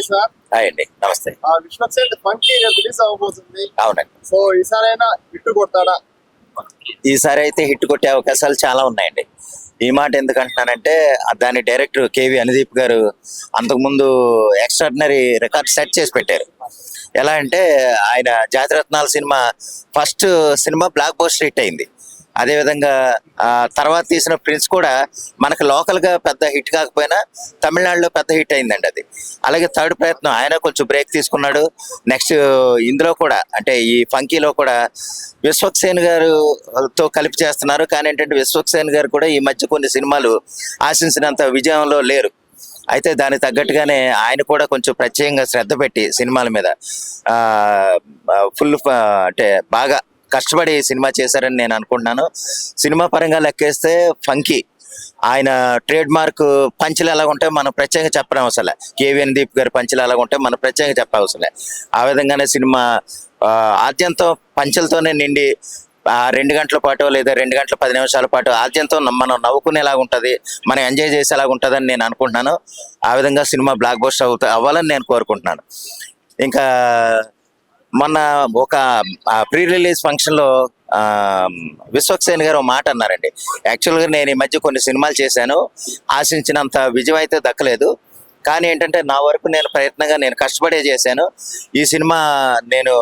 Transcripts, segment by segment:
Hi sir. Hi అండి. నమస్తే. ఆ విశ్వక్ సేన్ ఫంకీ రిలీజ్ అవ్వబోతుంది. అవునండి. సో ఈసారైనా కొడతాడా ఈసారి అయితే హిట్ కొట్టే అవకాశాలు చాలా ఉన్నాయండి. ఈ మాట ఎందుకంటున్నానంటే దాని డైరెక్టర్ కేవి అనుదీప్ గారు అంతకుముందు ఎక్స్ట్రాడినరీ రికార్డ్ సెట్ చేసి పెట్టారు. ఎలా అంటే ఆయన జాతిరత్నాల cinema first cinema blockbuster hit అయింది. అదేవిధంగా ఆ తర్వాత తీసిన ప్రిన్స్ కూడా మనకు లోకల్గా పెద్ద హిట్ కాకపోయినా తమిళనాడులో పెద్ద హిట్ అయిందండి అది. అలాగే థర్డ్ ప్రయత్నం ఆయన కొంచెం బ్రేక్ తీసుకున్నాడు. నెక్స్ట్ ఇందులో కూడా అంటే ఈ ఫంకీలో కూడా విశ్వక్సేన్ గారు తో కలిపి చేస్తున్నారు. కానీ ఏంటంటే విశ్వక్సేన్ గారు కూడా ఈ మధ్య కొన్ని సినిమాలు ఆశించినంత విజయంలో లేరు. అయితే దానికి తగ్గట్టుగానే ఆయన కూడా కొంచెం ప్రత్యేకంగా శ్రద్ధ పెట్టి సినిమాల మీద ఫుల్ అంటే బాగా కష్టపడి సినిమా చేశారని నేను అనుకుంటున్నాను. సినిమా పరంగా లెక్కేస్తే ఫంకీ. ఆయన ట్రేడ్ మార్క్ పంచులు ఎలా ఉంటే మనం ప్రత్యేకంగా చెప్పడం అవసరం కేవీఎన్ దీప్ గారి పంచులు ఎలా ఉంటే మనం ప్రత్యేకంగా చెప్పవసరం ఆ విధంగానే సినిమా ఆద్యంతం పంచులతోనే నిండి ఆ రెండు గంటల పాటు లేదా రెండు గంటల పది నిమిషాల పాటు ఆద్యంతం మనం నవ్వుకునేలాగా ఉంటుంది మనం ఎంజాయ్ చేసేలాగా ఉంటుందని నేను అనుకుంటున్నాను. ఆ విధంగా సినిమా బ్లాక్ బస్ట్ అవుతా అవ్వాలని నేను కోరుకుంటున్నాను. ఇంకా మొన్న ఒక ప్రీ రిలీజ్ ఫంక్షన్లో విశ్వక్సేన్ గారు ఒక మాట అన్నారండి. యాక్చువల్గా నేను ఈ మధ్య కొన్ని సినిమాలు చేశాను. ఆశించినంత విజయం అయితే దక్కలేదు. కానీ ఏంటంటే నా వరకు నేను ప్రయత్నంగా నేను కష్టపడే చేశాను. ఈ సినిమా నేను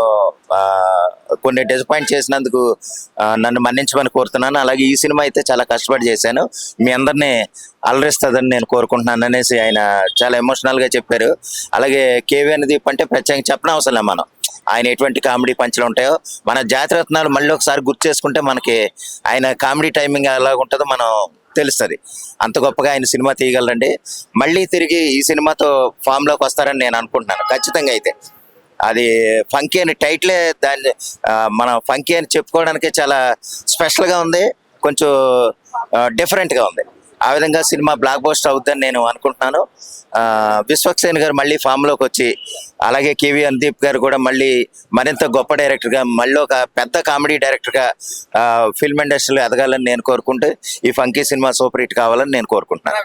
కొన్ని డిసప్పాయింట్ చేసినందుకు నన్ను మన్నించమని కోరుతున్నాను. అలాగే ఈ సినిమా అయితే చాలా కష్టపడి చేశాను. మీ అందరినీ అలరిస్తుందని నేను కోరుకుంటున్నాను అనేసి ఆయన చాలా ఎమోషనల్గా చెప్పారు. అలాగే కేవీ దీప్ అంటే ప్రత్యేకంగా చెప్పడం అవసరం మనం. ఆయన ఎటువంటి కామెడీ పంచులు ఉంటాయో మన జాతిరత్నాలు మళ్ళీ ఒకసారి గుర్తు చేసుకుంటే మనకి ఆయన కామెడీ టైమింగ్ ఎలా ఉంటుందో మనం తెలుస్తుంది. అంత గొప్పగా ఆయన సినిమా తీయగలరండి. మళ్ళీ తిరిగి ఈ సినిమాతో ఫామ్లోకి వస్తారని నేను అనుకుంటున్నాను. ఖచ్చితంగా అయితే. అది ఫంకీ అని టైటిలే దాన్ని మనం ఫంకీ అని చెప్పుకోవడానికి చాలా స్పెషల్గా ఉంది. కొంచెం డిఫరెంట్గా ఉంది. ఆ విధంగా సినిమా బ్లాక్ బస్టర్ అవుద్దని నేను అనుకుంటున్నాను. విశ్వక్సేన్ గారు మళ్ళీ ఫామ్లోకి వచ్చి అలాగే కేవీ అనుదీప్ గారు కూడా మళ్ళీ మరింత గొప్ప డైరెక్టర్గా మళ్ళీ ఒక పెద్ద కామెడీ డైరెక్టర్గా ఫిల్మ్ ఇండస్ట్రీలో ఎదగాలని నేను కోరుకుంటూ ఈ ఫంకీ సినిమా సూపర్ హిట్ కావాలని నేను కోరుకుంటున్నాను.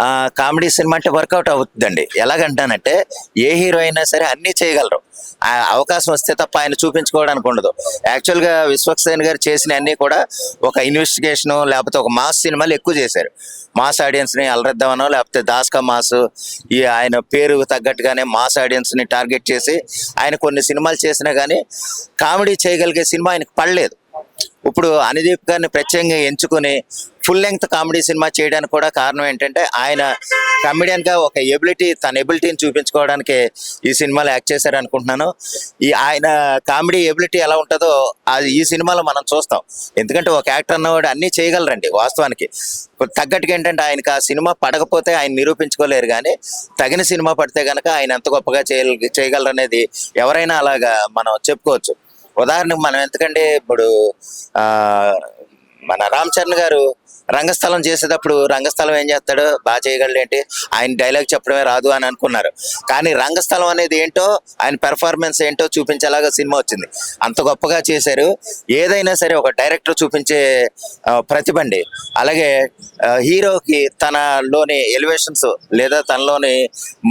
ఆ. కామెడీ సినిమా అంటే వర్కౌట్ అవుతుందండి. ఎలాగంటానంటే ఏ హీరో అయినా సరే అన్నీ చేయగలరు. ఆ అవకాశం వస్తే తప్ప ఆయన చూపించుకోవడానికి ఉండదు. యాక్చువల్గా విశ్వక్సేన్ గారు చేసిన అన్నీ కూడా ఒక ఇన్వెస్టిగేషన్ లేకపోతే ఒక మాస్ సినిమాలు ఎక్కువ చేశారు. మాస్ ఆడియన్స్ని అలరెద్దామనో లేకపోతే దాస్కా మాస్ ఈ ఆయన పేరు తగ్గట్టుగానే మాస్ ఆడియన్స్ని టార్గెట్ చేసి ఆయన కొన్ని సినిమాలు చేసినా కానీ కామెడీ చేయగలిగే సినిమా ఆయనకు పడలేదు. ఇప్పుడు అనిదీప్ గారిని ప్రత్యేకంగా ఎంచుకొని ఫుల్ లెంగ్త్ కామెడీ సినిమా చేయడానికి కూడా కారణం ఏంటంటే ఆయన కమెడియన్గా ఒక ఎబిలిటీ తన ఎబిలిటీని చూపించుకోవడానికి ఈ సినిమాలో యాక్ట్ చేశారు అనుకుంటున్నాను. ఈ ఆయన కామెడీ ఎబిలిటీ ఎలా ఉంటుందో అది ఈ సినిమాలో మనం చూస్తాం. ఎందుకంటే ఒక యాక్టర్ అన్నవాడు అన్నీ చేయగలరండి వాస్తవానికి. తగ్గట్టుగా ఏంటంటే ఆయనకి ఆ సినిమా పడకపోతే ఆయన నిరూపించుకోలేరు కానీ తగిన సినిమా పడితే కనుక ఆయన ఎంత గొప్పగా చేయ చేయగలరు అనేది ఎవరైనా అలాగా మనం చెప్పుకోవచ్చు. ఉదాహరణకు మనం ఎందుకంటే ఇప్పుడు మన రామ్ చరణ్ గారు రంగస్థలం చేసేటప్పుడు రంగస్థలం ఏం చేస్తాడు? బాగా చేయగలడు ఏంటి ఆయన డైలాగ్ చెప్పడమే రాదు అని అనుకున్నారు. కానీ రంగస్థలం అనేది ఏంటో ఆయన పెర్ఫార్మెన్స్ ఏంటో చూపించేలాగా సినిమా వచ్చింది. అంత గొప్పగా చేశారు. ఏదైనా సరే ఒక డైరెక్టర్ చూపించే ప్రతిభండి. అలాగే హీరోకి తనలోని ఎలివేషన్స్ లేదా తనలోని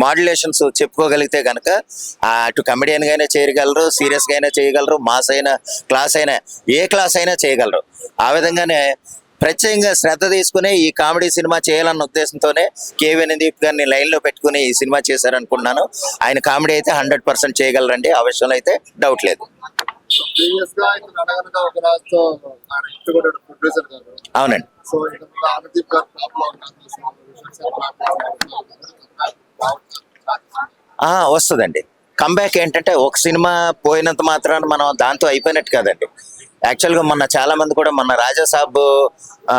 మాడ్యులేషన్స్ చెప్పుకోగలిగితే కనుక అటు కమెడియన్గా అయినా చేయగలరు సీరియస్గా అయినా చేయగలరు మాస్ అయినా క్లాస్ అయినా ఏ క్లాస్ అయినా చేయగలరు. ఆ విధంగానే ప్రత్యేకంగా శ్రద్ధ తీసుకుని ఈ కామెడీ సినిమా చేయాలన్న ఉద్దేశంతోనే కేవీ దీప్ గారిని లైన్లో పెట్టుకుని ఈ సినిమా చేశారనుకుంటున్నాను. ఆయన కామెడీ అయితే హండ్రెడ్ పర్సెంట్ చేయగలరండి. ఆ విషయంలో అయితే డౌట్ లేదు. అవునండి. వస్తుందండి. కంబ్యాక్ ఏంటంటే ఒక సినిమా పోయినంత మాత్రాన మనం దాంతో అయిపోయినట్టు కాదండి. యాక్చువల్గా మొన్న చాలా మంది కూడా మొన్న రాజాసాబ్ ఆ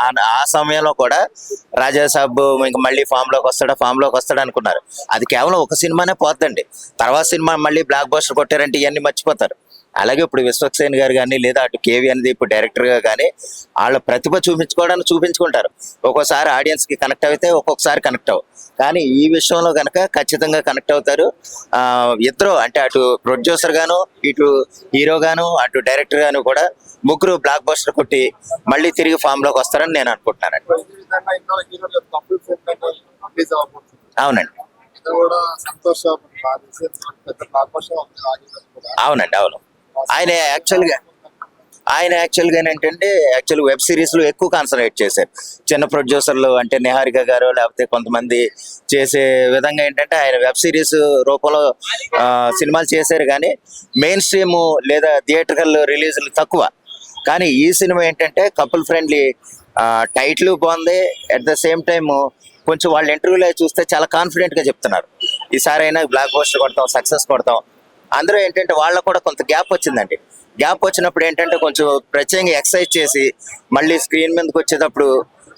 ఆ- ఆ సమయంలో కూడా రాజాసాబ్ ఇంక మళ్ళీ ఫామ్లోకి వస్తాడా ఫామ్లోకి వస్తాడా అనుకున్నారు. అది కేవలం ఒక సినిమానే పోతుందండి తర్వాత సినిమా మళ్ళీ బ్లాక్ బస్టర్ కొట్టారంటే ఇవన్నీ మర్చిపోతారు. అలాగే ఇప్పుడు విశ్వక్సేన్ గారు కానీ లేదా అటు కేవీ అనేది ఇప్పుడు డైరెక్టర్గా కానీ వాళ్ళ ప్రతిభ చూపించుకోవడానికి చూపించుకుంటారు. ఒక్కోసారి ఆడియన్స్కి కనెక్ట్ అయితే ఒక్కొక్కసారి కనెక్ట్ అవ్వు. కానీ ఈ విషయంలో కనుక ఖచ్చితంగా కనెక్ట్ అవుతారు. ఇద్దరు అంటే అటు ప్రొడ్యూసర్ గాను ఇటు హీరో గాను అటు డైరెక్టర్ గాను కూడా ముగ్గురు బ్లాక్ బస్టర్ కొట్టి మళ్ళీ తిరిగి ఫామ్లోకి వస్తారని నేను అనుకుంటున్నాను అవునండి. అవునండి అవును. ఆయన యాక్చువల్గా ఆయన యాక్చువల్గా ఏంటంటే యాక్చువల్ వెబ్ సిరీస్లో ఎక్కువ కాన్సన్ట్రేట్ చేశారు. చిన్న ప్రొడ్యూసర్లు అంటే నిహారిక గారు లేకపోతే కొంతమంది చేసే విధంగా ఏంటంటే ఆయన వెబ్ సిరీస్ రూపంలో సినిమాలు చేశారు కానీ మెయిన్ స్ట్రీమ్ లేదా థియేటర్కల్ రిలీజ్లు తక్కువ. కానీ ఈ సినిమా ఏంటంటే కపుల్ ఫ్రెండ్లీ టైటిల్ బాగుంది. అట్ ద సేమ్ టైం కొంచెం వాళ్ళ ఇంటర్వ్యూలో చూస్తే చాలా కాన్ఫిడెంట్గా చెప్తున్నారు. ఈసారైనా బ్లాక్ పోస్టర్ కొడతాం సక్సెస్ కొడతాం. అందరూ ఏంటంటే వాళ్ళకు కూడా కొంత గ్యాప్ వచ్చిందండి. గ్యాప్ వచ్చినప్పుడు ఏంటంటే కొంచెం ప్రత్యేకంగా ఎక్సర్సైజ్ చేసి మళ్ళీ స్క్రీన్ మీదకి వచ్చేటప్పుడు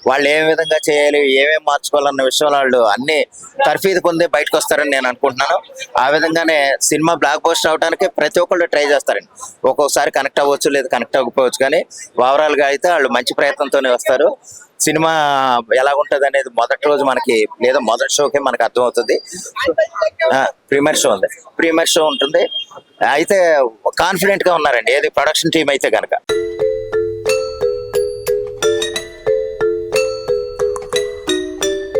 వాళ్ళు ఏ విధంగా చేయాలి ఏమేమి మార్చుకోవాలన్న విషయంలో వాళ్ళు అన్ని తర్ఫీదు పొంది బయటకు వస్తారని నేను అనుకుంటున్నాను. ఆ విధంగానే సినిమా బ్లాక్ పోస్ట్ అవడానికి ప్రతి ఒక్కళ్ళు ట్రై చేస్తారండి. ఒక్కొక్కసారి కనెక్ట్ అవ్వచ్చు లేదా కనెక్ట్ అవ్వకపోవచ్చు కానీ ఓవరాల్గా అయితే వాళ్ళు మంచి ప్రయత్నంతోనే వస్తారు. సినిమా ఎలా ఉంటుంది అనేది మొదటి రోజు మనకి లేదా మొదటి షోకే మనకు అర్థమవుతుంది. ప్రీమియర్ షో ఉంది. ప్రీమియర్ షో ఉంటుంది. అయితే కాన్ఫిడెంట్గా ఉన్నారండి. ఏది ప్రొడక్షన్ టీం అయితే కనుక